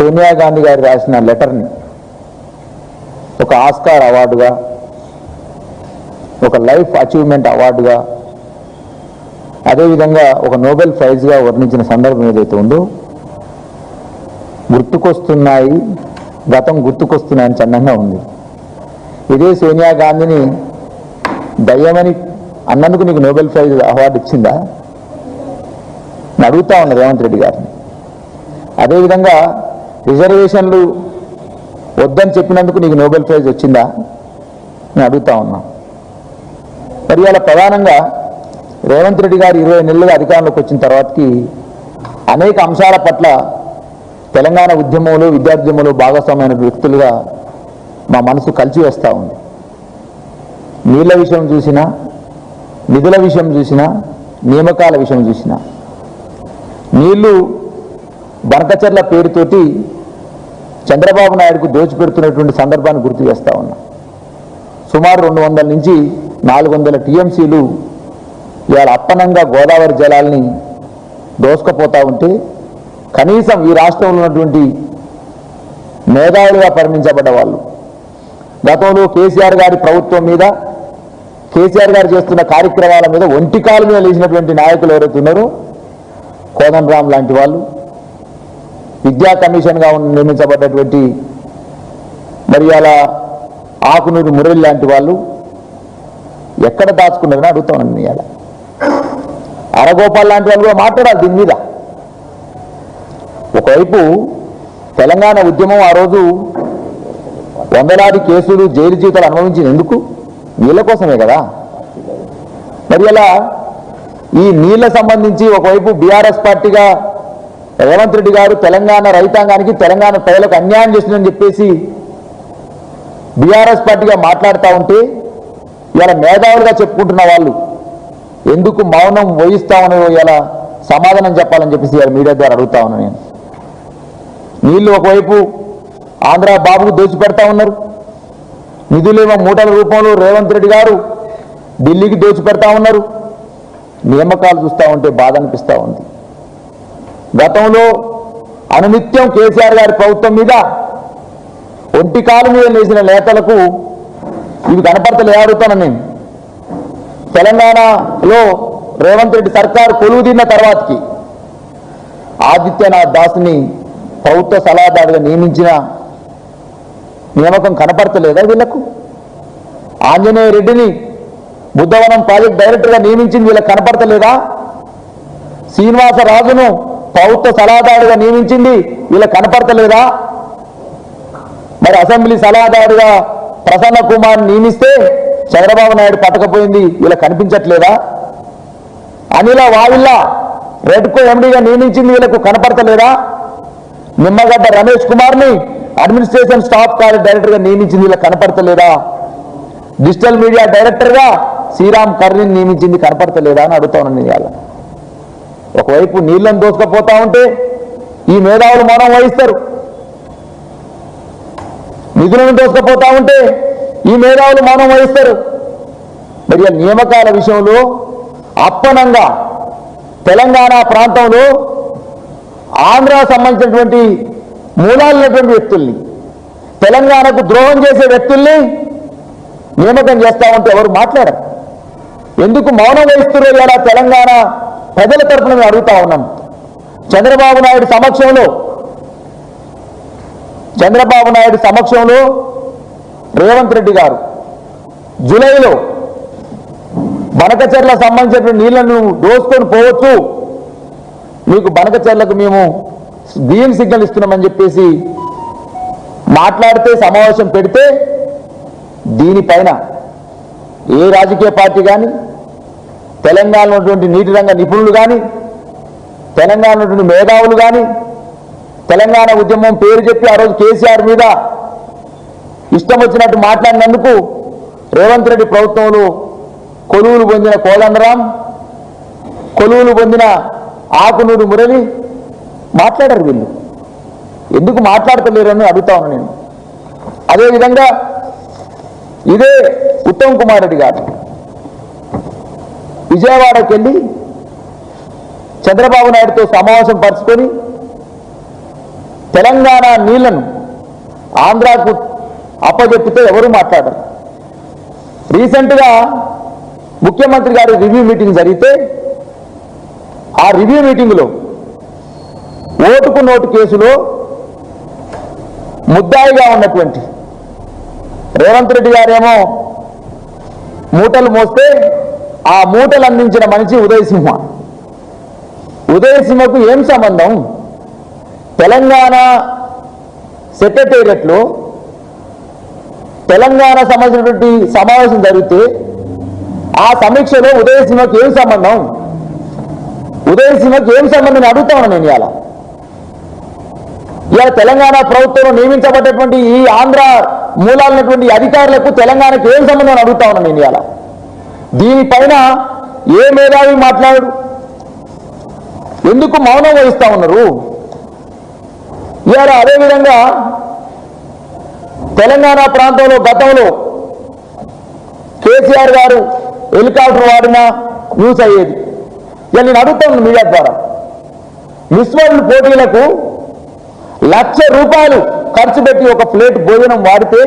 సోనియా గాంధీ గారు రాసిన లెటర్ని ఒక ఆస్కార్ అవార్డుగా ఒక లైఫ్ అచీవ్మెంట్ అవార్డుగా అదేవిధంగా ఒక నోబెల్ ప్రైజ్గా వర్ణించిన సందర్భం ఏదైతే ఉందో గుర్తుకొస్తున్నాయి గతం గుర్తుకొస్తున్నాయని చందంగా ఉంది. ఇదే సోనియా గాంధీని దయ్యమని అన్నందుకు నీకు నోబెల్ ప్రైజ్ అవార్డు ఇచ్చిందా? అడుగుతా ఉన్నా రేవంత్ రెడ్డి గారిని. అదేవిధంగా రిజర్వేషన్లు వద్దని చెప్పినందుకు నీకు నోబెల్ ప్రైజ్ వచ్చిందా? నేను అడుగుతా ఉన్నా. మరి ఇలా ప్రధానంగా రేవంత్ రెడ్డి గారు ఇరవై నెలలుగా అధికారంలోకి వచ్చిన తర్వాతకి అనేక అంశాల పట్ల తెలంగాణ ఉద్యమంలో విద్యార్థులంలో భాగస్వామ్యమైన వ్యక్తులుగా మా మనసు కలిసి వేస్తూ ఉంది. నీళ్ళ విషయం చూసినా నిధుల విషయం చూసినా నియామకాల విషయం చూసినా నీళ్ళు బనకచర్ల పేరుతోటి చంద్రబాబు నాయుడుకు దోచిపెడుతున్నటువంటి సందర్భాన్ని గుర్తు చేస్తా ఉన్నా. సుమారు రెండు వందల నుంచి నాలుగు వందల టీఎంసీలు ఇవాళ అప్పనంగా గోదావరి జలాల్ని దోసుకపోతా ఉంటే కనీసం ఈ రాష్ట్రంలో ఉన్నటువంటి మేధావులుగా పరిమించబడ్డ వాళ్ళు. గతంలో కేసీఆర్ గారి ప్రభుత్వం మీద కేసీఆర్ గారు చేస్తున్న కార్యక్రమాల మీద ఒంటికాల మీద లేచినటువంటి నాయకులు ఎవరైతే ఉన్నారో కోదన్ లాంటి వాళ్ళు విద్యా కమిషన్గా ఉన్న- నియమించబడ్డటువంటి మరి అలా ఆకునూరి మురళి లాంటి వాళ్ళు ఎక్కడ దాచుకున్నారని అడుగుతాను అలా అరగోపాల్ లాంటి వాళ్ళు కూడా మాట్లాడాలి దీని మీద. ఒకవైపు తెలంగాణ ఉద్యమం ఆ రోజు వందలాది కేసులు జైలు జీవితాలు అనుభవించింది ఎందుకు? నీళ్ళ కోసమే కదా. మరి అలా ఈ నీళ్ళ సంబంధించి ఒకవైపు బీఆర్ఎస్ పార్టీగా రేవంత్ రెడ్డి గారు తెలంగాణ రైతాంగానికి తెలంగాణ ప్రజలకు అన్యాయం చేసిందని చెప్పేసి బీఆర్ఎస్ పార్టీగా మాట్లాడుతూ ఉంటే ఇలా మేధావులుగా చెప్పుకుంటున్న వాళ్ళు ఎందుకు మౌనం వహిస్తామని ఇలా సమాధానం చెప్పాలని చెప్పేసి ఇలా మీడియా ద్వారా అడుగుతా ఉన్నాను నేను. నీళ్ళు ఒకవైపు ఆంధ్ర బాబుకు దోచిపెడతా ఉన్నారు. నిధులేమో మూటల రూపంలో రేవంత్ రెడ్డి గారు ఢిల్లీకి దోచిపెడతా ఉన్నారు. నియామకాలు చూస్తూ ఉంటే బాధ అనిపిస్తూ ఉంది. గతంలో అనునిత్యం కేసీఆర్ గారి ప్రభుత్వం మీద ఒంటి కాలు మీద లేచిన నేతలకు ఇవి కనపడతలే అడుగుతాను నేను తెలంగాణలో రేవంత్ రెడ్డి సర్కారు కొలువు తిన్న తర్వాతకి ఆదిత్యనాథ్ దాస్ని ప్రభుత్వ సలహాదారుగా నియమించిన నియామకం కనపడతలేదా వీళ్ళకు ఆంజనేయ రెడ్డిని బుద్ధవనం ప్రాజెక్ట్ డైరెక్టర్గా నియమించింది వీళ్ళకి కనపడతలేదా? శ్రీనివాసరాజును ప్రభుత్వ సలహాదారుగా నియమించింది. వీళ్ళకి కనపడతలేదా? మరి అసెంబ్లీ సలహాదారుగా ప్రసన్న కుమార్ నియమిస్తే చంద్రబాబు నాయుడు పట్టకపోయింది. వీళ్ళకి కనిపించట్లేదా? అనిల వావిల్లా రెడ్కో ఎండీగా నియమించింది. వీళ్ళకు కనపడతలేదా? నిమ్మగడ్డ రమేష్ కుమార్ని అడ్మినిస్ట్రేషన్ స్టాఫ్ కాలేజ్ డైరెక్టర్గా నియమించింది. వీళ్ళకి కనపడతలేదా? డిజిటల్ మీడియా డైరెక్టర్గా శ్రీరామ్ కర్రీని నియమించింది. కనపడతలేదా అని అడుగుతా ఉన్నాను ఒకవైపు నీళ్ళను దోసుకపోతా ఉంటే ఈ మేధావులు మౌనం వహిస్తారు. నిధులను దోసుకపోతా ఉంటే ఈ మేధావులు మౌనం వహిస్తారు. మరి ఆ నియామకాల విషయంలో అప్పనంగా తెలంగాణ ప్రాంతంలో ఆంధ్ర సంబంధించినటువంటి మూలాలైనటువంటి వ్యక్తుల్ని తెలంగాణకు ద్రోహం చేసే వ్యక్తుల్ని నియామకం చేస్తా ఉంటే ఎవరు మాట్లాడరు. ఎందుకు మౌనం వహిస్తున్నారు ఇలా తెలంగాణ ప్రజల తరఫున మేము అడుగుతా ఉన్నాం. చంద్రబాబు నాయుడు సమక్షంలో చంద్రబాబు నాయుడు సమక్షంలో రేవంత్ రెడ్డి గారు జూలైలో బనకచెర్ల సంబంధించిన నీళ్ళను దోసుకొని పోవచ్చు. మీకు బనకచెర్లకు మేము గ్రీన్ సిగ్నల్ ఇస్తున్నామని చెప్పేసి మాట్లాడితే సమావేశం పెడితే దీనిపైన ఏ రాజకీయ పార్టీ కానీ తెలంగాణలో ఉన్నటువంటి నీటి రంగ నిపుణులు కానీ తెలంగాణలో ఉన్నటువంటి మేధావులు కానీ తెలంగాణ ఉద్యమం పేరు చెప్పి ఆ రోజు కేసీఆర్ మీద ఇష్టం వచ్చినట్టు మాట్లాడినందుకు రేవంత్ రెడ్డి ప్రభుత్వంలో కొలువులు పొందిన కోదండరాం కొలువులు పొందిన ఆకునూరు మురళి మాట్లాడారు వీళ్ళు. ఎందుకు మాట్లాడతలేరని అడుగుతా ఉన్నాను నేను. అదేవిధంగా ఇదే ఉత్తమ్ కుమార్ రెడ్డి గారు. విజయవాడకి వెళ్ళి చంద్రబాబు నాయుడుతో సమావేశం పరుచుకొని తెలంగాణ నీళ్ళను ఆంధ్రాకు అప్పజెప్పితే ఎవరు మాట్లాడరు. రీసెంట్గా ముఖ్యమంత్రి గారి రివ్యూ మీటింగ్ జరిగితే ఆ రివ్యూ మీటింగ్లో ఓటుకు నోటు కేసులో ముద్దాయిగా ఉన్నటువంటి రేవంత్ రెడ్డి గారేమో మూటలు మోస్తే ఆ మూటలు అందించిన మనిషి ఉదయసింహ. ఉదయసింహకు ఏం సంబంధం? తెలంగాణ సెక్రటేరియట్లో తెలంగాణ సంబంధించినటువంటి సమావేశం జరిగితే ఆ సమీక్షలో ఉదయసింహకు ఏం సంబంధం? ఉదయసింహకు ఏం సంబంధం అడుగుతాను నేను ఇవాళ. ఇవాళ తెలంగాణ ప్రభుత్వంలో నియమించబడ్డటువంటి ఈ ఆంధ్ర మూలాలైనటువంటి అధికారులకు తెలంగాణకు ఏం సంబంధం అడుగుతా ఉన్నాను నేను ఇవాళ. దీనిపైన ఏ మేధావి మాట్లాడు ఎందుకు మౌనం వహిస్తా ఉన్నారు? ఇవాళ అదేవిధంగా తెలంగాణ ప్రాంతంలో గతంలో కేసీఆర్ గారు హెలికాప్టర్ వాడిన న్యూస్ అయ్యేది. ఇక నేను అడుగుతాను మీడియా ద్వారా. మిస్ వరల్డ్ పోటీలకు లక్ష రూపాయలు ఖర్చు పెట్టి ఒక ప్లేట్ భోజనం వాడితే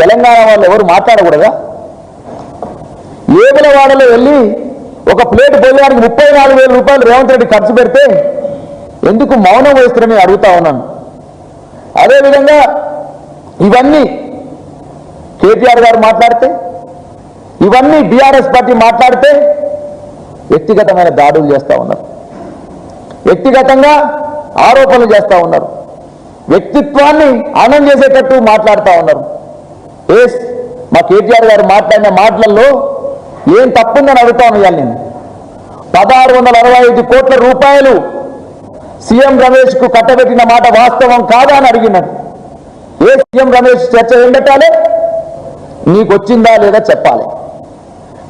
తెలంగాణ వాళ్ళు ఎవరు మాట్లాడకూడదా? ఏబులవాడలో వెళ్ళి ఒక ప్లేట్ పోయడానికి ముప్పై నాలుగు వేల రూపాయలు రేవంత్ రెడ్డి ఖర్చు పెడితే ఎందుకు మౌనం వహిస్తారని అడుగుతా ఉన్నాను. అదేవిధంగా ఇవన్నీ కేటీఆర్ గారు మాట్లాడితే ఇవన్నీ బీఆర్ఎస్ పార్టీ మాట్లాడితే వ్యక్తిగతమైన దాడులు చేస్తూ ఉన్నారు. వ్యక్తిగతంగా ఆరోపణలు చేస్తూ ఉన్నారు. వ్యక్తిత్వాన్ని ఆనందం చేసేటట్టు మాట్లాడుతూ ఉన్నారు. ఎస్ మా కేటీఆర్ గారు మాట్లాడిన మాటలలో ఏం తప్పుందని అడుగుతాను ఇవాళ నేను. పదహారు వందల అరవై ఐదు కోట్ల రూపాయలు సీఎం రమేష్కు కట్టబెట్టిన మాట వాస్తవం కాదా అని అడిగినాడు. ఏ సీఎం రమేష్ చర్చ ఏం పెట్టాలి నీకు వచ్చిందా లేదా చెప్పాలి.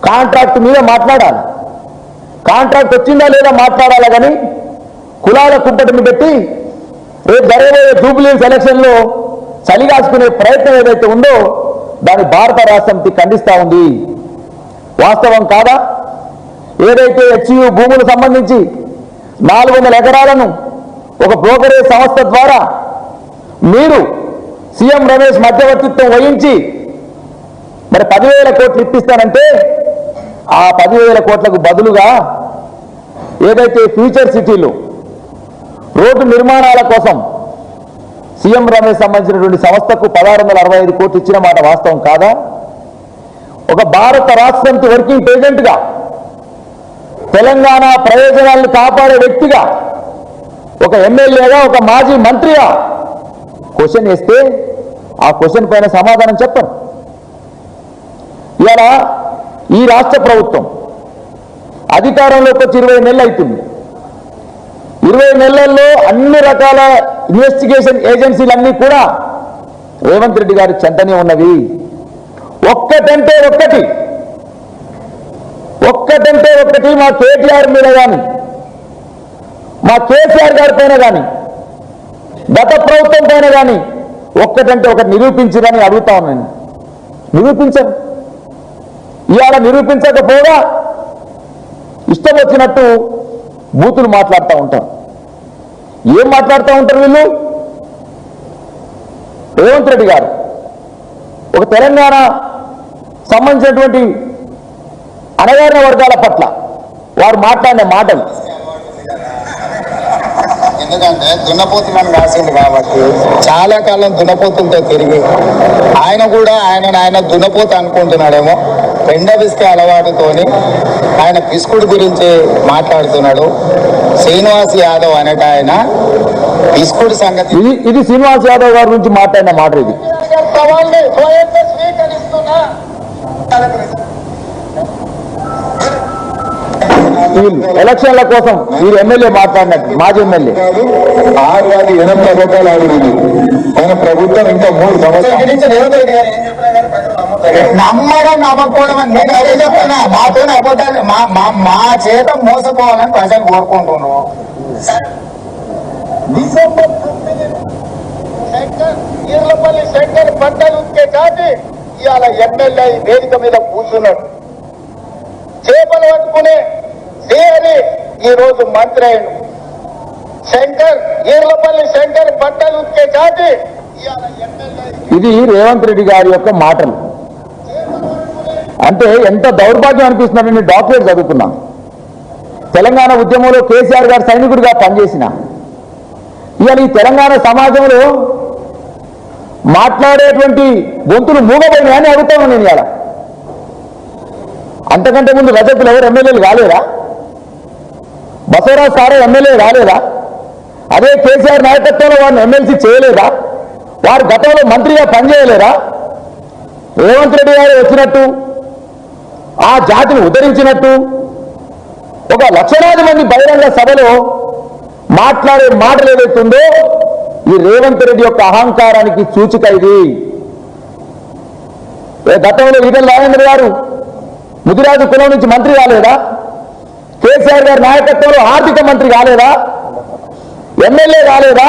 కాంట్రాక్ట్ మీద మాట్లాడాలి. కాంట్రాక్ట్ వచ్చిందా లేదా మాట్లాడాలి కానీ కులాల కుంపటిని పెట్టి రేపు జరగబోయే జూబ్లీస్ ఎలక్షన్లో చలిగాసుకునే ప్రయత్నం ఏదైతే ఉందో దాన్ని భారత రాష్ట్రంకి ఖండిస్తా ఉంది. వాస్తవం కాదా? ఏదైతే హెచ్యు భూములకు సంబంధించి నాలుగు వందల ఎకరాలను ఒక బ్రోకరేజ్ సంస్థ ద్వారా మీరు సీఎం రమేష్ మధ్యవర్తిత్వం వహించి మరి పదివేల కోట్లు ఇప్పిస్తానంటే ఆ పదివేల కోట్లకు బదులుగా ఏదైతే ఫ్యూచర్ సిటీలు రోడ్డు నిర్మాణాల కోసం సీఎం రమేష్ సంబంధించినటువంటి సంస్థకు పదహారు వందల అరవై ఐదు కోట్లు ఇచ్చిన మాట వాస్తవం కాదా? ఒక భారత రాష్ట్రంకి వర్కింగ్ ప్రెసిడెంట్గా తెలంగాణ ప్రయోజనాలను కాపాడే వ్యక్తిగా ఒక ఎమ్మెల్యేగా ఒక మాజీ మంత్రిగా క్వశ్చన్ వేస్తే ఆ క్వశ్చన్ పైన సమాధానం చెప్పను ఇలా ఈ రాష్ట్ర ప్రభుత్వం అధికారంలోకి వచ్చి ఇరవై నెలలు అవుతుంది ఇరవై నెలల్లో అన్ని రకాల ఇన్వెస్టిగేషన్ ఏజెన్సీలన్నీ కూడా రేవంత్ రెడ్డి గారి చెంతనే ఉన్నవి. ఒక్కటంటే ఒక్కటి. ఒక్కటంటే ఒక్కటి మా కేటీఆర్ మీద కానీ మా కేసీఆర్ గారి పైన కానీ గత ప్రభుత్వం పైన కానీ ఒక్కటంటే ఒకటి నిరూపించరని అడుగుతా ఉన్నాను నిరూపించరు. ఇవాళ నిరూపించకపోగా ఇష్టం వచ్చినట్టు బూతులు మాట్లాడుతూ ఉంటారు. ఏం మాట్లాడుతూ ఉంటారు వీళ్ళు? రేవంత్ రెడ్డి గారు. ఒక తెలంగాణ సంబంధించినటువంటి అణగారిన వర్గాల పట్ల వారు మాట్లాడిన మాటలు. ఎందుకంటే దున్నపోతులను రాసిండు కాబట్టి చాలా కాలం దున్నపోతులతో తిరిగి ఆయన కూడా ఆయన ఆయన దున్నపోత అనుకుంటున్నాడేమో. పెండ పిసికే అలవాటుతోని ఆయన పిసుకుడు గురించి మాట్లాడుతున్నాడు. శ్రీనివాస్ యాదవ్ అనేట ఆయన పిసుకుడు సంగతి ఇది ఇది శ్రీనివాస్ యాదవ్ గారి గురించి మాట్లాడిన మాట ఇది. ఎలక్షన్ల కోసం వీరు ఎమ్మెల్యే మాట్లాడినట్టు మాజీ ఎమ్మెల్యే. ఆరు అది ఎనిమిది అబద్ధాలు ఆడింది మన ప్రభుత్వం ఇంకా మూడు సంవత్సరాలు. నమ్మడం నమ్మకపోవడం అని నేను అదే చెప్తున్నా. మాతో అబద్ధాలు మా చేత మోసపోవాలని ప్రజలు కోరుకుంటున్నాను డిసెంబర్ తొమ్మిది శంకర్ ఈర్లపల్లి శంకర్ బట్టలు ఉతికే కాటి ఇవాళ ఎమ్మెల్యే వేదిక మీద కూర్చున్నాడు. చేపలు పట్టుకునే శ్రీ ఈ రోజు మంత్రి అయ్యాడు. శంకర్ ఈర్లపల్లి శంకర్ బట్టలు ఉత్తే చాటి ఇది రేవంత్ రెడ్డి గారి యొక్క మాటలు. అంటే ఎంత దౌర్భాగ్యం అనిపిస్తున్నా నేను డాక్టరేట్ చదువుకున్నాను తెలంగాణ ఉద్యమంలో కేసీఆర్ గారు సైనికుడిగా పనిచేసిన. ఇవాళ ఈ తెలంగాణ సమాజంలో మాట్లాడేటువంటి గొంతులు మూగపోయినాయని అడుగుతాను నేను ఇలా అంతకంటే ముందు రజకులు ఎవరు ఎమ్మెల్యేలు కాలేరా? బసవరాజ్ సారే ఎమ్మెల్యే కాలేదా అదే కేసీఆర్ నాయకత్వంలో వారిని ఎమ్మెల్సీ చేయలేదా? వారు గతంలో మంత్రిగా పనిచేయలేరా? రేవంత్ రెడ్డి గారు వచ్చినట్టు ఆ జాతిని ఉద్ధరించినట్టు ఒక లక్షలాది మంది బహిరంగ సభలో మాట్లాడే మాటలు ఏదైతుందో ఈ రేవంత్ రెడ్డి యొక్క అహంకారానికి సూచిక ఇది. గతంలో ఈటల రాజేంద్ర గారు ముదిరాజు కులం నుంచి మంత్రి కాలేదా? కేసీఆర్ గారి నాయకత్వంలో ఆర్థిక మంత్రి కాలేదా? ఎమ్మెల్యే కాలేదా?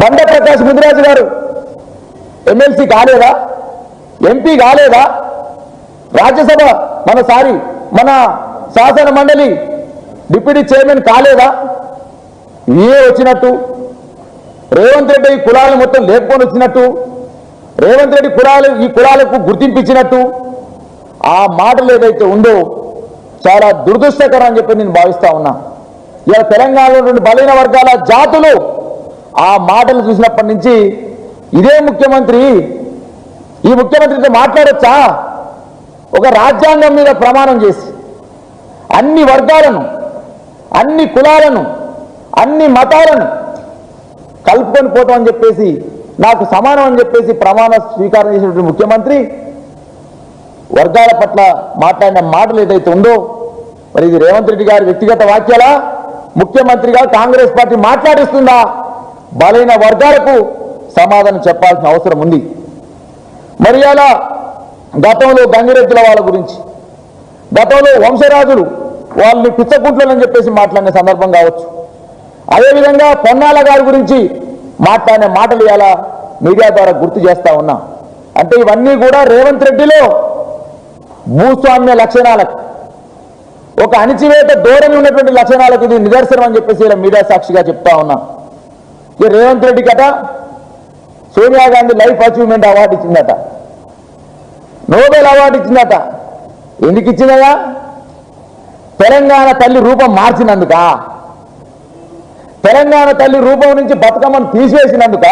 బండ ప్రకాష్ ముదిరాజు గారు ఎమ్మెల్సీ కాలేదా? ఎంపీ కాలేదా? రాజ్యసభ మన సారీ మన శాసన మండలి డిప్యూటీ చైర్మన్ కాలేదా? ఏ వచ్చినట్టు? రేవంత్ రెడ్డి ఈ కులాలను మొత్తం లేపుకొని వచ్చినట్టు రేవంత్ రెడ్డి కులాలు ఈ కులాలకు గుర్తింపించినట్టు ఆ మాటలు ఏదైతే ఉందో చాలా దురదృష్టకరం అని చెప్పి నేను భావిస్తా ఉన్నా. ఇలా తెలంగాణలో నుండి బలైన వర్గాల జాతులు ఆ మాటలు చూసినప్పటి నుంచి ఇదే ముఖ్యమంత్రి ఈ ముఖ్యమంత్రితో మాట్లాడొచ్చా? ఒక రాజ్యాంగం మీద ప్రమాణం చేసి అన్ని వర్గాలను అన్ని కులాలను అన్ని మతాలను కలుపుకొని పోతాం అని చెప్పేసి నాకు సమానం అని చెప్పేసి ప్రమాణ స్వీకారం చేసినటువంటి ముఖ్యమంత్రి వర్గాల పట్ల మాట్లాడిన మాటలు ఏదైతే ఉందో మరి ఇది రేవంత్ రెడ్డి గారి వ్యక్తిగత వాక్యాలా ముఖ్యమంత్రిగా కాంగ్రెస్ పార్టీ మాట్లాడిస్తుందా? బలైన వర్గాలకు సమాధానం చెప్పాల్సిన అవసరం ఉంది. మరి అలా గతంలో గంగిరెద్దుల వాళ్ళ గురించి గతంలో వంశరాజులు వాళ్ళని పిచ్చకుంట్లని చెప్పేసి మాట్లాడిన సందర్భం కావచ్చు. అదేవిధంగా పొన్నాల గారి గురించి మాట్లాడిన మాటలు ఇలా మీడియా ద్వారా గుర్తు చేస్తా ఉన్నా. అంటే ఇవన్నీ కూడా రేవంత్ రెడ్డిలో భూస్వామ్య లక్షణాలకు ఒక అణిచివేత ధోరణి ఉన్నటువంటి లక్షణాలకు ఇది నిదర్శనం అని చెప్పేసి ఇలా మీడియా సాక్షిగా చెప్తా ఉన్నా. ఈ రేవంత్ రెడ్డి కథ Sonia Gandhi life achievement award ఇచ్చిందట. Nobel award ఇచ్చిందట. ఎందుకు ఇచ్చిందయా తెలంగాణ తల్లి రూపం మార్చినందుక? తెలంగాణ తల్లి రూపం నుంచి బతుకమ్మను తీసివేసినందుక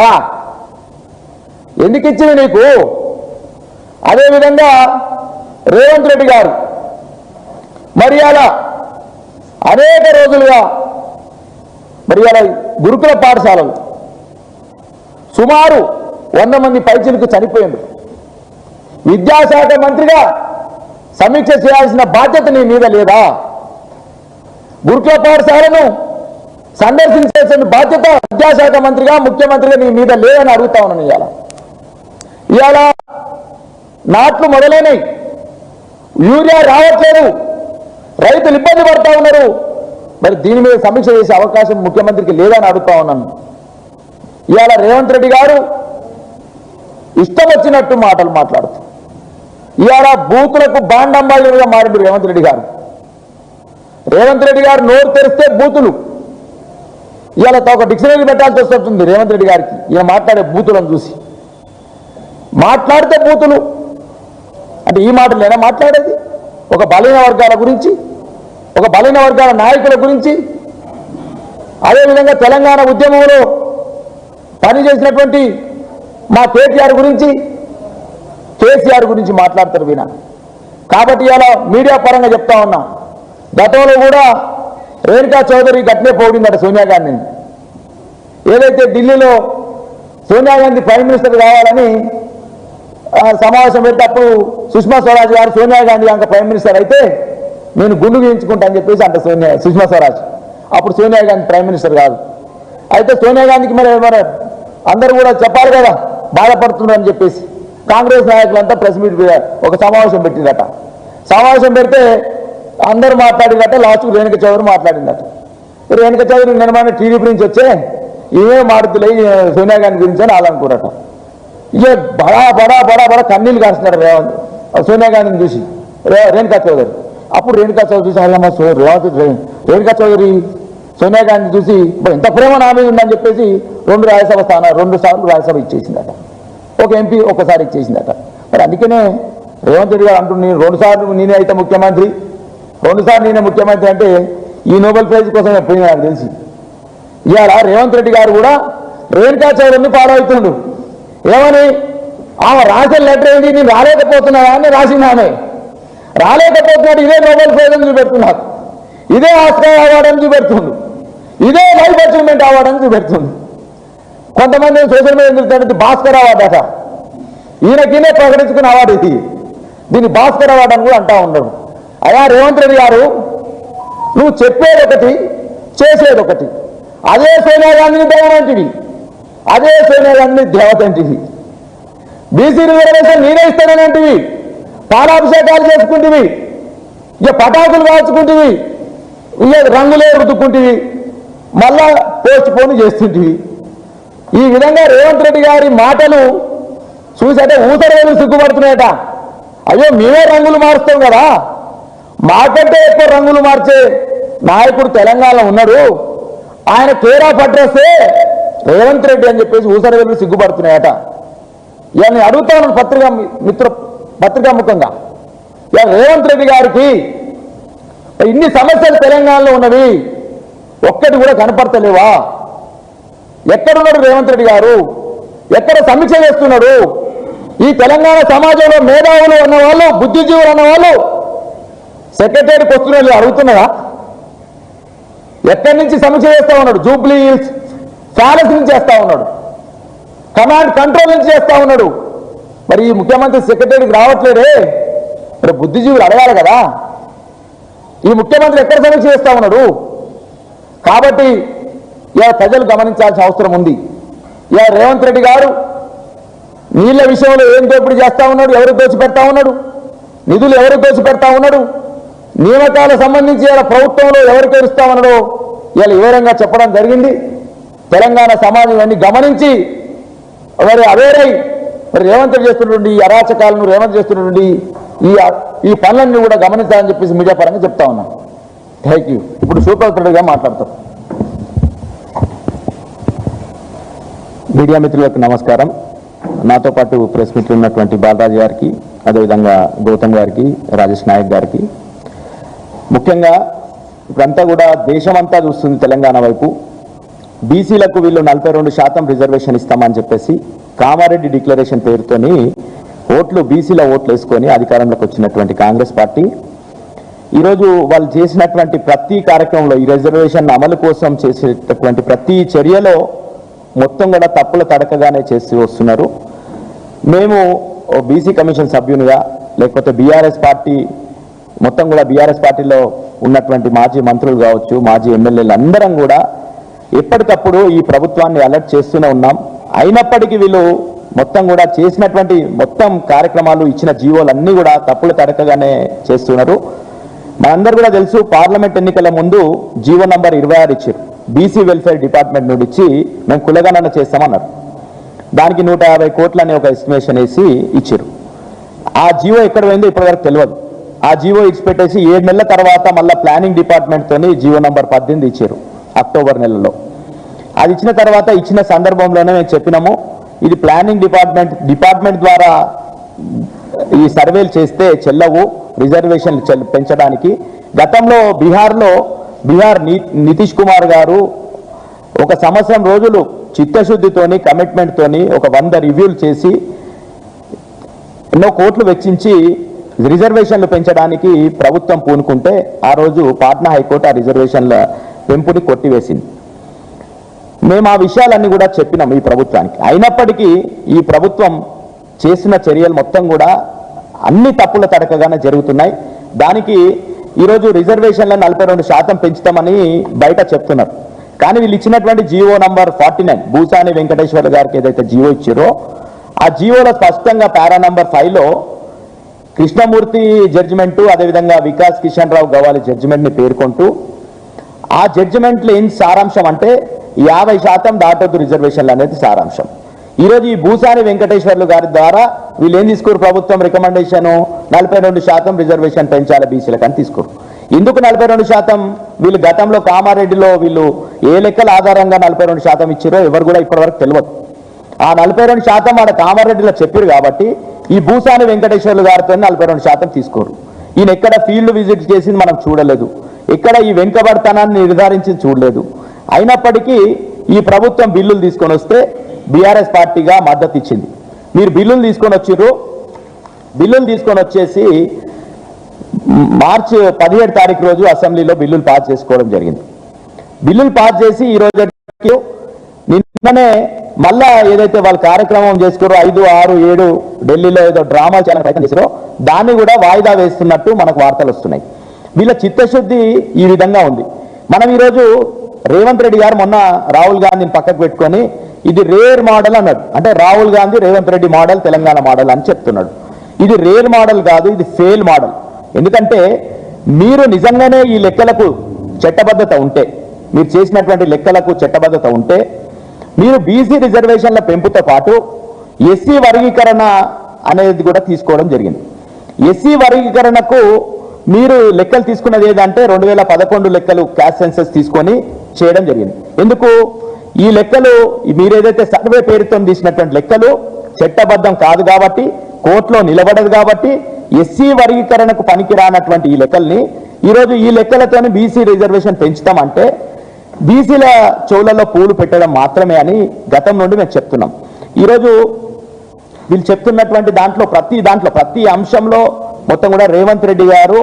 ఎందుకు ఇచ్చింది నీకు? అదేవిధంగా రేవంత్ రెడ్డి గారు మరి అలా అనేక రోజులుగా మరి అలా గురుకుల పాఠశాలలు సుమారు వంద మంది పైచిలకు చనిపోయింది విద్యాశాఖ మంత్రిగా సమీక్ష చేయాల్సిన బాధ్యత నీ మీద లేదా? గురుకుల పాఠశాలను సందర్శించాల్సిన బాధ్యత విద్యాశాఖ మంత్రిగా ముఖ్యమంత్రిగా నీ మీద లేదని అడుగుతా ఉన్నాను ఇవాళ. ఇవాళ నాట్లు మొదలైనవి యూరియా రావట్లేదు. రైతులు ఇబ్బంది పడతా ఉన్నారు. మరి దీని మీద సమీక్ష చేసే అవకాశం ముఖ్యమంత్రికి లేదని అడుగుతా ఉన్నాను. ఇవాళ రేవంత్ రెడ్డి గారు ఇష్టం వచ్చినట్టు మాటలు మాట్లాడుతూ ఇవాళ బూతులకు బాండంబాలుగా మారిండు రేవంత్ రెడ్డి గారు. రేవంత్ రెడ్డి గారు నోరు తెరిస్తే బూతులు. ఇవాళ ఒక డిక్షనరీ పెట్టాల్సి వస్తుంది రేవంత్ రెడ్డి గారికి. ఈయన మాట్లాడే బూతులను చూసి. మాట్లాడితే బూతులు. అంటే ఈ మాటలేనా మాట్లాడేది? ఒక బలైన వర్గాల గురించి ఒక బలైన వర్గాల నాయకుల గురించి. అదేవిధంగా తెలంగాణ ఉద్యమంలో పనిచేసినటువంటి మా కేటీఆర్ గురించి కేసీఆర్ గురించి మాట్లాడతారు వీణ. కాబట్టి ఇలా మీడియా పరంగా చెప్తా ఉన్నా. గతంలో కూడా రేణుకా చౌదరి గట్లే పోడిందట సోనియా గాంధీని. ఏదైతే ఢిల్లీలో సోనియా గాంధీ ప్రైమ్ మినిస్టర్ కావాలని సమావేశం పెట్టేటప్పుడు సుష్మా స్వరాజ్ గారు సోనియా గాంధీ కనుక ప్రైమ్ మినిస్టర్ అయితే నేను గుండు గీయించుకుంటా అని చెప్పేసి అంట సోనియా సుష్మా స్వరాజ్. అప్పుడు సోనియా గాంధీ ప్రైమ్ మినిస్టర్ కాదు. అయితే సోనియా గాంధీకి మరి మరి అందరూ కూడా చెప్పాలి కదా బాధపడుతున్నారని చెప్పేసి. కాంగ్రెస్ నాయకులంతా ప్రెస్ మీట్ ఒక సమావేశం పెట్టిందట. సమావేశం పెడితే అందరూ మాట్లాడిందట లాస్ట్కు రేణుక చౌదరి మాట్లాడిందట రేణుక చౌదరి నిర్మాణం టీడీపీ నుంచి వచ్చే ఇవే మారుతులే సోనియా గాంధీ గురించి అని వాళ్ళనుకున్నట ఇక బడా బడా బడా బడా కన్నీళ్ళు కాస్తున్నాడు రేవంత్. సోనియా గాంధీని చూసి రే రేణుకా చౌదరి. అప్పుడు రేణుకా చౌదరి చూసి అయ్యమ్మ రేవంత్ రేణుకా చౌదరి సోనియా గాంధీ చూసి ఎంత ప్రేమ నా మీద ఉందని చెప్పేసి రెండు రాజ్యసభ స్థానాలు రెండు సార్లు రాజ్యసభ ఇచ్చేసిందట. ఒక ఎంపీ ఒకసారి ఇచ్చేసిందట. మరి అందుకనే రేవంత్ రెడ్డి గారు అంటున్న నేను రెండు సార్లు నేనే అయితే ముఖ్యమంత్రి రెండు సార్లు నేనే ముఖ్యమంత్రి అంటే ఈ నోబెల్ ప్రైజ్ కోసం పోయింది నాకు తెలిసి. ఇవాళ రేవంత్ రెడ్డి గారు కూడా రేణుకాచార్యుని పాడవుతుండు ఏమని? ఆమె రాసిన లెటర్ ఏంటి? నేను రాలేకపోతున్నావా అని రాసింది రాలేకపోతున్నాడు ఇదే నోబెల్ ప్రైజ్ అని చూపెడుతున్నారు ఇదే ఆస్కార్ అవార్డు అని చూపెడుతుండు ఇదే లైఫ్ అచీవ్మెంట్ అవార్డు అని చూపెడుతుంది కొంతమంది సోషల్ మీడియా తిరుగుతాడు భాస్కర్ అవార్డు అట. ఈయనకినే ప్రకటించుకున్న అవార్డు ఇది. దీన్ని భాస్కర్ అవార్డు అని కూడా అంటా ఉండడు అయా రేవంత్ రెడ్డి గారు నువ్వు చెప్పేది ఒకటి చేసేది ఒకటి. అదే సోనియా గాంధీని దేవనంటివి అదే సోనియా గాంధీని దేవతంటివి బీసీ రిజర్వేషన్ నేనే ఇస్తానంటివి పాలాభిషేకాలు చేసుకుంటువి. ఇక పటాకులు కాల్చుకుంటువి. ఇక రంగులే రుద్దుకుంటువి మళ్ళా పోస్ట్ పోన్ చేస్తుంటివి. ఈ విధంగా రేవంత్ రెడ్డి గారి మాటలు చూసంటే ఊసరవేలు సిగ్గుపడుతున్నాయట. అయ్యో మేమే రంగులు మారుస్తాం కదా. మాకంటే ఎక్కువ రంగులు మార్చే నాయకుడు తెలంగాణలో ఉన్నాడు. ఆయన పేరా ఆఫ్ రేవంత్ రెడ్డి అని చెప్పేసి ఊసరవేలు సిగ్గుపడుతున్నాయట. ఇక నేను అడుగుతాను పత్రికా మిత్ర పత్రికా ముఖంగా. ఇక రేవంత్ రెడ్డి గారికి ఇన్ని సమస్యలు తెలంగాణలో ఉన్నవి ఒక్కటి కూడా కనపడతలేవా? ఎక్కడున్నాడు రేవంత్ రెడ్డి గారు? ఎక్కడ సమీక్ష చేస్తున్నాడు? ఈ తెలంగాణ సమాజంలో మేధావులు అన్నవాళ్ళు బుద్ధిజీవులు అన్నవాళ్ళు సెక్రటరీకి వస్తున్నారు అడుగుతున్నారా ఎక్కడి నుంచి సమీక్ష చేస్తా ఉన్నాడు? జూబ్లీ హిల్స్ ప్యాలెస్ నుంచి చేస్తా ఉన్నాడు. కమాండ్ కంట్రోల్ నుంచి చేస్తా ఉన్నాడు. మరి ఈ ముఖ్యమంత్రి సెక్రటరీకి రావట్లేదే? మరి బుద్ధిజీవులు అడగాలి కదా. ఈ ముఖ్యమంత్రి ఎక్కడ సమీక్ష చేస్తా ఉన్నాడు? కాబట్టి ఇలా ప్రజలు గమనించాల్సిన అవసరం ఉంది. ఇలా రేవంత్ రెడ్డి గారు నీళ్ళ విషయంలో ఏం దోపిడీ చేస్తా ఉన్నాడు? ఎవరు దోచిపెడతా ఉన్నాడు? నిధులు ఎవరు దోచిపెడతా ఉన్నాడు? నియామకాలకు సంబంధించి ఇలా ప్రభుత్వంలో ఎవరికి తెరుస్తా ఉన్నాడో ఇలా వివరంగా చెప్పడం జరిగింది. తెలంగాణ సమాజం ఇవన్నీ గమనించి మరి అవేరై మరి రేవంత్ చేస్తున్నటువంటి ఈ అరాచకాలను రేవంత్ చేస్తున్నటువంటి ఈ ఈ పనులన్నీ కూడా గమనించాలని చెప్పేసి మీడియా పరంగా చెప్తా ఉన్నాను థ్యాంక్ యూ ఇప్పుడు సూపర్ రెడ్డిగా మాట్లాడతాం మీడియా మిత్రులకు నమస్కారం. నాతో పాటు ప్రెస్ మిత్రులు ఉన్నటువంటి బాలరాజు గారికి అదేవిధంగా గౌతమ్ గారికి రాజేష్ నాయక్ గారికి ముఖ్యంగా ఇప్పుడంతా కూడా దేశమంతా చూస్తుంది తెలంగాణ వైపు. బీసీలకు వీళ్ళు నలభై రెండు శాతం రిజర్వేషన్ ఇస్తామని చెప్పేసి కామారెడ్డి డిక్లరేషన్ పేరుతోని ఓట్లు బీసీల ఓట్లు వేసుకొని అధికారంలోకి వచ్చినటువంటి కాంగ్రెస్ పార్టీ. ఈరోజు వాళ్ళు చేసినటువంటి ప్రతి కార్యక్రమంలో ఈ రిజర్వేషన్ అమలు కోసం చేసేటటువంటి ప్రతి చర్యలో మొత్తం కూడా తప్పుల తడకగానే చేసి వస్తున్నారు. మేము బీసీ కమిషన్ సభ్యునిగా లేకపోతే బీఆర్ఎస్ పార్టీ మొత్తం కూడా బీఆర్ఎస్ పార్టీలో ఉన్నటువంటి మాజీ మంత్రులు కావచ్చు మాజీ ఎమ్మెల్యేలు అందరం కూడా ఎప్పటికప్పుడు ఈ ప్రభుత్వాన్ని అలర్ట్ చేస్తూనే ఉన్నాం. అయినప్పటికీ వీళ్ళు మొత్తం కూడా చేసినటువంటి మొత్తం కార్యక్రమాలు ఇచ్చిన జీవోలు అన్నీ కూడా తప్పులు తడకగానే చేస్తున్నారు. మనందరూ కూడా తెలుసు పార్లమెంట్ ఎన్నికల ముందు జీవో నంబర్ ఇరవై ఆరు ఇచ్చారు. బీసీ వెల్ఫేర్ డిపార్ట్మెంట్ నుండి ఇచ్చి మేము కులగణన చేస్తామన్నారు. దానికి నూట యాభై కోట్లని ఒక ఎస్టిమేషన్ వేసి ఇచ్చారు. ఆ జీవో ఎక్కడ పోయిందో ఇప్పటివరకు తెలియదు. ఆ జీవో ఇచ్చిపెట్టేసి ఏడు నెలల తర్వాత మళ్ళీ ప్లానింగ్ డిపార్ట్మెంట్తోని జీవో నంబర్ పద్దెనిమిది ఇచ్చారు అక్టోబర్ నెలలో. అది ఇచ్చిన తర్వాత ఇచ్చిన సందర్భంలోనే మేము చెప్పినాము ఇది ప్లానింగ్ డిపార్ట్మెంట్ డిపార్ట్మెంట్ ద్వారా ఈ సర్వేలు చేస్తే చెల్లవు రిజర్వేషన్లు చెల్- పెంచడానికి. గతంలో బీహార్లో బీహార్ ని- నితీష్ కుమార్ గారు ఒక సంవత్సరం రోజులు చిత్తశుద్ధితోని కమిట్మెంట్తోని ఒక వంద రివ్యూలు చేసి ఎన్నో కోట్లు వెచ్చించి రిజర్వేషన్లు పెంచడానికి ప్రభుత్వం పూనుకుంటే ఆ రోజు పాట్నా హైకోర్టు ఆ రిజర్వేషన్ల పెంపుని కొట్టివేసింది. మేము ఆ విషయాలన్నీ కూడా చెప్పినాం ఈ ప్రభుత్వానికి. అయినప్పటికీ ఈ ప్రభుత్వం చేసిన చర్యలు మొత్తం కూడా అన్ని తప్పుల తడకగానే జరుగుతున్నాయి. దానికి ఈరోజు రిజర్వేషన్ల నలభై రెండు శాతం పెంచుతామని బయట చెప్తున్నారు. కానీ వీళ్ళు ఇచ్చినటువంటి GO number forty nine Bhusani Venkateswara గారికి ఏదైతే జీవో ఇచ్చారో ఆ జీవోలో స్పష్టంగా పారా నంబర్ ఫైవ్లో కృష్ణమూర్తి జడ్జిమెంటు అదేవిధంగా వికాస్ కిషన్ రావు గవాలి జడ్జిమెంట్ని పేర్కొంటూ ఆ జడ్జిమెంట్లు ఏం సారాంశం అంటే యాభై శాతం దాటొద్దు రిజర్వేషన్లు అనేది సారాంశం. ఈరోజు ఈ భూసాని వెంకటేశ్వర్లు గారి ద్వారా వీళ్ళు ఏం తీసుకోరు ప్రభుత్వం రికమెండేషన్? నలభై రెండు శాతం రిజర్వేషన్ పెంచాలి బీసీలకు అని తీసుకోరు ఎందుకు నలభై రెండు శాతం? వీళ్ళు గతంలో కామారెడ్డిలో వీళ్ళు ఏ లెక్కల ఆధారంగా నలభై రెండు శాతం ఇచ్చారో ఎవరు కూడా ఇప్పటివరకు తెలియదు ఆ నలభై రెండు శాతం ఆడ కామారెడ్డిలో చెప్పారు కాబట్టి ఈ భూసాని వెంకటేశ్వర్లు గారితో నలభై రెండు శాతం తీసుకోరు. ఈయన ఎక్కడ ఫీల్డ్ విజిట్ చేసింది మనం చూడలేదు. ఎక్కడ ఈ వెనుకబడతనాన్ని నిర్ధారించింది చూడలేదు. అయినప్పటికీ ఈ ప్రభుత్వం బిల్లులు తీసుకొని వస్తే బీఆర్ఎస్ పార్టీగా మద్దతు ఇచ్చింది. మీరు బిల్లులు తీసుకొని వచ్చిర్రు. బిల్లులు తీసుకొని వచ్చేసి మార్చి పదిహేడు తారీఖు రోజు అసెంబ్లీలో బిల్లులు పాస్ చేసుకోవడం జరిగింది. బిల్లులు పాస్ చేసి ఈ రోజు నిన్ననే మళ్ళా ఏదైతే వాళ్ళు కార్యక్రమం చేసుకోరో ఐదు ఆరు ఏడు ఢిల్లీలో ఏదో డ్రామా చేయడానికి ప్రయత్నం చేశారో దాన్ని కూడా వాయిదా వేస్తున్నట్టు మనకు వార్తలు వస్తున్నాయి. వీళ్ళ చిత్తశుద్ధి ఈ విధంగా ఉంది. మనం ఈరోజు రేవంత్ రెడ్డి గారు మొన్న రాహుల్ గాంధీని పక్కకు పెట్టుకొని ఇది రేర్ మోడల్ అన్నాడు. అంటే రాహుల్ గాంధీ రేవంత్ రెడ్డి మోడల్ తెలంగాణ మోడల్ అని చెప్తున్నాడు. ఇది రేర్ మోడల్ కాదు ఇది ఫెయిల్ మోడల్. ఎందుకంటే మీరు నిజంగానే ఈ లెక్కలకు చట్టబద్ధత ఉంటే మీరు చేసినటువంటి లెక్కలకు చట్టబద్ధత ఉంటే మీరు బీసీ రిజర్వేషన్ల పెంపుతో పాటు ఎస్సీ వర్గీకరణ అనేది కూడా తీసుకోవడం జరిగింది. ఎస్సీ వర్గీకరణకు మీరు లెక్కలు తీసుకున్నది ఏదంటే రెండు వేల పదకొండు లెక్కలు క్యాష్ సెన్సెస్ తీసుకొని చేయడం జరిగింది. ఎందుకు? ఈ లెక్కలు మీరు ఏదైతే సర్వే పేరుతో తీసినటువంటి లెక్కలు చట్టబద్ధం కాదు కాబట్టి కోర్టులో నిలబడదు కాబట్టి ఎస్సీ వర్గీకరణకు పనికిరానటువంటి ఈ లెక్కల్ని ఈరోజు ఈ లెక్కలతోని బీసీ రిజర్వేషన్ పెంచుతామంటే బీసీల చెవులలో పూలు పెట్టడం మాత్రమే అని గతం నుండి మేము చెప్తున్నాం. ఈరోజు వీళ్ళు చెప్తున్నటువంటి దాంట్లో ప్రతి దాంట్లో ప్రతి అంశంలో మొత్తం కూడా రేవంత్ రెడ్డి గారు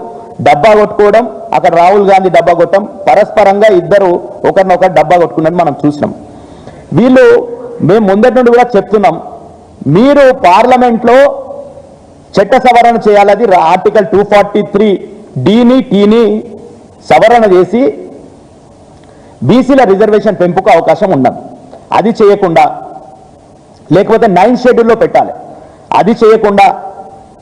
డబ్బా కొట్టుకోవడం అక్కడ రాహుల్ గాంధీ డబ్బా కొట్టడం పరస్పరంగా ఇద్దరు ఒకరినొకరు డబ్బా కొట్టుకున్నది మనం చూసినాం. వీళ్ళు మేము ముందటి నుండి కూడా చెప్తున్నాం మీరు పార్లమెంట్లో చట్ట సవరణ చేయాలది ఆర్టికల్ టూ ఫార్టీ త్రీ డీని టీని సవరణ చేసి బీసీల రిజర్వేషన్ పెంపుకు అవకాశం ఉన్నది. అది చేయకుండా లేకపోతే నైన్ షెడ్యూల్లో పెట్టాలి. అది చేయకుండా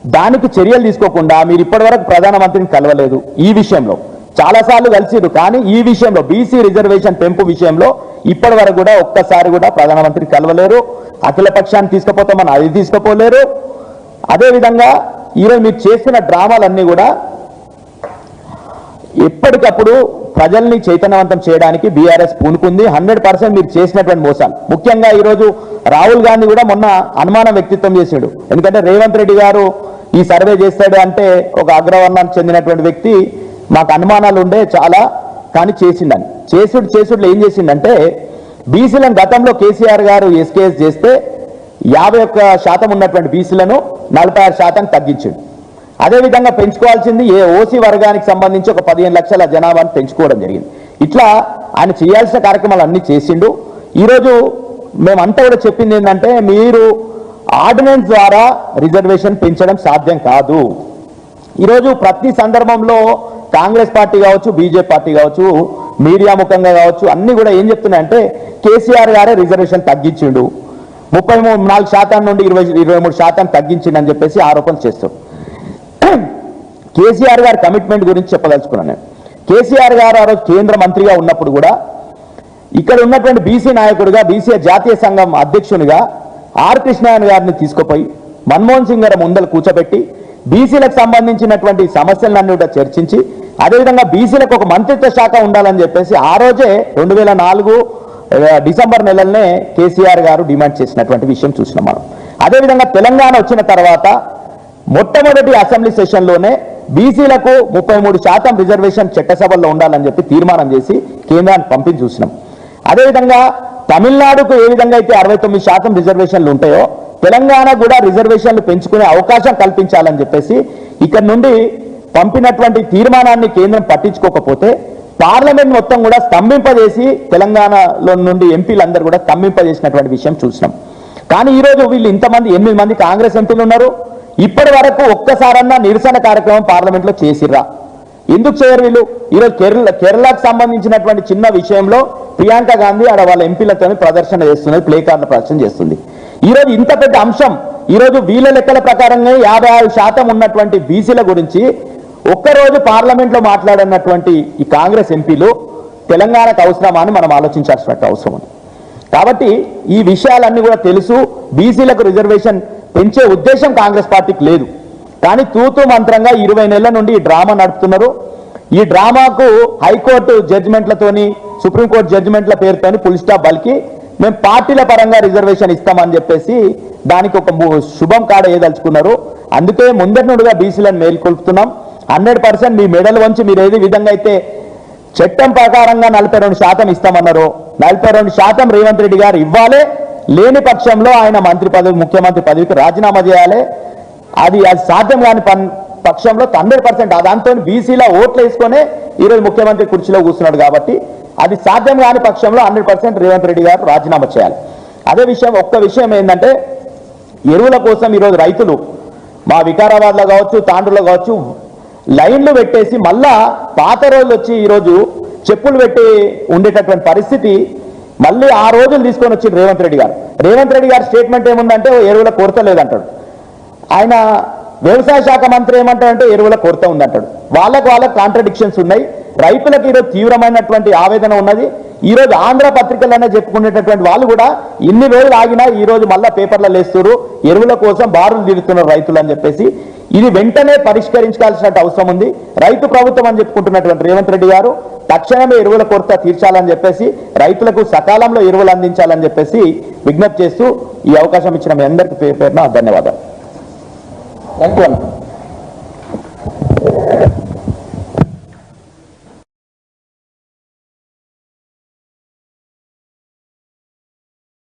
దానికి చర్యలు తీసుకోకుండా మీరు ఇప్పటివరకు ప్రధానమంత్రిని కలవలేదు ఈ విషయంలో. చాలాసార్లు కలిసిరు కానీ ఈ విషయంలో బీసీ రిజర్వేషన్ పెంపు విషయంలో ఇప్పటి వరకు కూడా ఒక్కసారి కూడా ప్రధానమంత్రిని కలవలేరు. అఖిల పక్షాన్ని తీసుకుపోతామని అది తీసుకుపోలేరు. అదేవిధంగా ఈరోజు మీరు చేస్తున్న డ్రామాలన్నీ కూడా ఎప్పటికప్పుడు ప్రజల్ని చైతన్యవంతం చేయడానికి బీఆర్ఎస్ పూనుకుంది. హండ్రెడ్ పర్సెంట్ మీరు చేసినటువంటి మోసాలు. ముఖ్యంగా ఈరోజు రాహుల్ గాంధీ కూడా మొన్న అనుమానం వ్యక్తిత్వం చేశాడు. ఎందుకంటే రేవంత్ రెడ్డి గారు ఈ సర్వే చేస్తాడు అంటే ఒక అగ్రవర్ణానికి చెందినటువంటి వ్యక్తి. మాకు అనుమానాలు ఉండే చాలా కానీ చేసిండని. చేసుడు చేసుడులో ఏం చేసిండంటే బీసీలను గతంలో కేసీఆర్ గారు ఎస్కేఎస్ చేస్తే యాభై ఒక్క శాతం ఉన్నటువంటి బీసీలను నలభై ఆరు శాతం తగ్గించాడు. అదేవిధంగా పెంచుకోవాల్సింది ఏ ఓసీ వర్గానికి సంబంధించి ఒక పదిహేను లక్షల జనాభాను పెంచుకోవడం జరిగింది. ఇట్లా ఆయన చేయాల్సిన కార్యక్రమాలు అన్నీ చేసిండు. ఈరోజు మేమంతా కూడా చెప్పింది ఏంటంటే మీరు ఆర్డినెన్స్ ద్వారా రిజర్వేషన్ పెంచడం సాధ్యం కాదు. ఈరోజు ప్రతి సందర్భంలో కాంగ్రెస్ పార్టీ కావచ్చు బీజేపీ పార్టీ కావచ్చు మీడియా ముఖంగా కావచ్చు అన్ని కూడా ఏం చెప్తున్నాయంటే కేసీఆర్ గారే రిజర్వేషన్ తగ్గించిండు. ముప్పై మూడు నాలుగు శాతం నుండి ఇరవై ఇరవై మూడు శాతం తగ్గించిండని చెప్పేసి ఆరోపణలు చేస్తారు కేసీఆర్ గారి కమిట్మెంట్ గురించి చెప్పదలుచుకున్నాను నేను. కేసీఆర్ గారు ఆ రోజు కేంద్ర మంత్రిగా ఉన్నప్పుడు కూడా ఇక్కడ ఉన్నటువంటి బీసీ నాయకుడిగా బీసీ జాతీయ సంఘం అధ్యక్షునిగా ఆర్ కృష్ణాయన్ గారిని తీసుకుపోయి మన్మోహన్ సింగ్ గారి ముందలు కూర్చోబెట్టి బీసీలకు సంబంధించినటువంటి సమస్యలన్నీ కూడా చర్చించి అదేవిధంగా బీసీలకు ఒక మంత్రిత్వ శాఖ ఉండాలని చెప్పేసి ఆ రోజే రెండు వేల నాలుగు డిసెంబర్ నెలలనే కేసీఆర్ గారు డిమాండ్ చేసినటువంటి విషయం చూసినాం మనం. అదేవిధంగా తెలంగాణ వచ్చిన తర్వాత మొట్టమొదటి అసెంబ్లీ సెషన్లోనే బీసీలకు ముప్పై మూడు శాతం రిజర్వేషన్ చట్టసభల్లో ఉండాలని చెప్పి తీర్మానం చేసి కేంద్రాన్ని పంపించి చూసినాం. అదేవిధంగా తమిళనాడుకు ఏ విధంగా అయితే అరవై తొమ్మిది శాతం రిజర్వేషన్లు ఉంటాయో తెలంగాణ కూడా రిజర్వేషన్లు పెంచుకునే అవకాశం కల్పించాలని చెప్పేసి ఇక్కడ నుండి పంపినటువంటి తీర్మానాన్ని కేంద్రం పట్టించుకోకపోతే పార్లమెంట్ మొత్తం కూడా స్తంభింపజేసి తెలంగాణలో నుండి ఎంపీలందరూ కూడా స్తంభింపజేసినటువంటి విషయం చూసినాం. కానీ ఈ రోజు వీళ్ళు ఇంతమంది ఎనిమిది మంది కాంగ్రెస్ ఎంపీలు ఉన్నారు. ఇప్పటి వరకు ఒక్కసారన్నా నిరసన కార్యక్రమం పార్లమెంట్లో చేసిర్రా. ఎందుకు చేయరు వీళ్ళు? ఈరోజు కేరళ కేరళకు సంబంధించినటువంటి చిన్న విషయంలో ప్రియాంక గాంధీ ఆడ వాళ్ళ ఎంపీలతో ప్రదర్శన చేస్తున్నది ప్లే కార్డుల ప్రదర్శన చేస్తుంది. ఈ రోజు ఇంత పెద్ద అంశం ఈ రోజు వీళ్ళ లెక్కల ప్రకారంగా యాభై ఆరు శాతం ఉన్నటువంటి బీసీల గురించి ఒక్కరోజు పార్లమెంట్లో మాట్లాడినటువంటి ఈ కాంగ్రెస్ ఎంపీలు తెలంగాణకు అవసరమా అని మనం ఆలోచించాల్సినట్టు అవసరం కాబట్టి ఈ విషయాలన్నీ కూడా తెలుసు బీసీలకు రిజర్వేషన్ పెంచే ఉద్దేశం కాంగ్రెస్ పార్టీకి లేదు. కానీ తూతు మంత్రంగా ఇరవై నెలల నుండి ఈ డ్రామా నడుపుతున్నారు. ఈ డ్రామాకు హైకోర్టు జడ్జిమెంట్లతోని సుప్రీంకోర్టు జడ్జిమెంట్ల పేరుతోని ఫుల్ స్టాప్ బల్కి మేము పార్టీల పరంగా రిజర్వేషన్ ఇస్తామని చెప్పేసి దానికి ఒక శుభం కాడ ఏదలుచుకున్నారు. అందుకే ముందటి నుండిగా బీసీలను మేల్కొల్పుతున్నాం. హండ్రెడ్ పర్సెంట్ మీ మెడల్ వంచి మీరు ఏది విధంగా అయితే చట్టం ప్రకారంగా నలభై రెండు శాతం ఇస్తామన్నారు నలభై రెండు శాతం రేవంత్ రెడ్డి గారు ఇవ్వాలి. లేని పక్షంలో ఆయన మంత్రి పదవి ముఖ్యమంత్రి పదవికి రాజీనామా చేయాలి. అది అది సాధ్యం కాని పక్షంలో హండ్రెడ్ పర్సెంట్ దాంతో బీసీలో ఓట్లు వేసుకొని ఈరోజు ముఖ్యమంత్రి కుర్చీలో కూర్చున్నాడు కాబట్టి అది సాధ్యం కాని పక్షంలో హండ్రెడ్ పర్సెంట్ రేవంత్ రెడ్డి గారు రాజీనామా చేయాలి. అదే విషయం ఒక్క విషయం ఏంటంటే ఎరువుల కోసం ఈరోజు రైతులు మా వికారాబాద్లో కావచ్చు తాండ్రులో కావచ్చు లైన్లు పెట్టేసి మళ్ళా పాత రోజులు వచ్చి ఈరోజు చెప్పులు పెట్టి ఉండేటటువంటి పరిస్థితి మళ్ళీ ఆ రోజులు తీసుకొని వచ్చి రేవంత్ రెడ్డి గారు. రేవంత్ రెడ్డి గారి స్టేట్మెంట్ ఏముందంటే ఎరువుల కొరత లేదంటాడు. ఆయన వ్యవసాయ శాఖ మంత్రి ఏమంటాడంటే ఎరువుల కొరత ఉందంటాడు. వాళ్ళకు వాళ్ళ కాంట్రడిక్షన్స్ ఉన్నాయి. రైతులకు ఈరోజు తీవ్రమైనటువంటి ఆవేదన ఉన్నది. ఈ రోజు ఆంధ్ర పత్రికలనే చెప్పుకునేటటువంటి వాళ్ళు కూడా ఇన్ని రోజులు ఆగినా ఈ రోజు మళ్ళా పేపర్లు లేస్తున్నారు ఎరువుల కోసం బారులు తిరుగుతున్నారు రైతులు అని చెప్పేసి. ఇది వెంటనే పరిష్కరించాల్సిన అవసరం ఉంది. రైతు ప్రభుత్వం అని చెప్పుకుంటున్నటువంటి రేవంత్ రెడ్డి గారు తక్షణమే ఎరువుల కొరత తీర్చాలని చెప్పేసి రైతులకు సకాలంలో ఎరువులు అందించాలని చెప్పేసి విజ్ఞప్తి చేస్తూ ఈ అవకాశం ఇచ్చిన మీ అందరికీ పేరున ధన్యవాదాలు. Thank you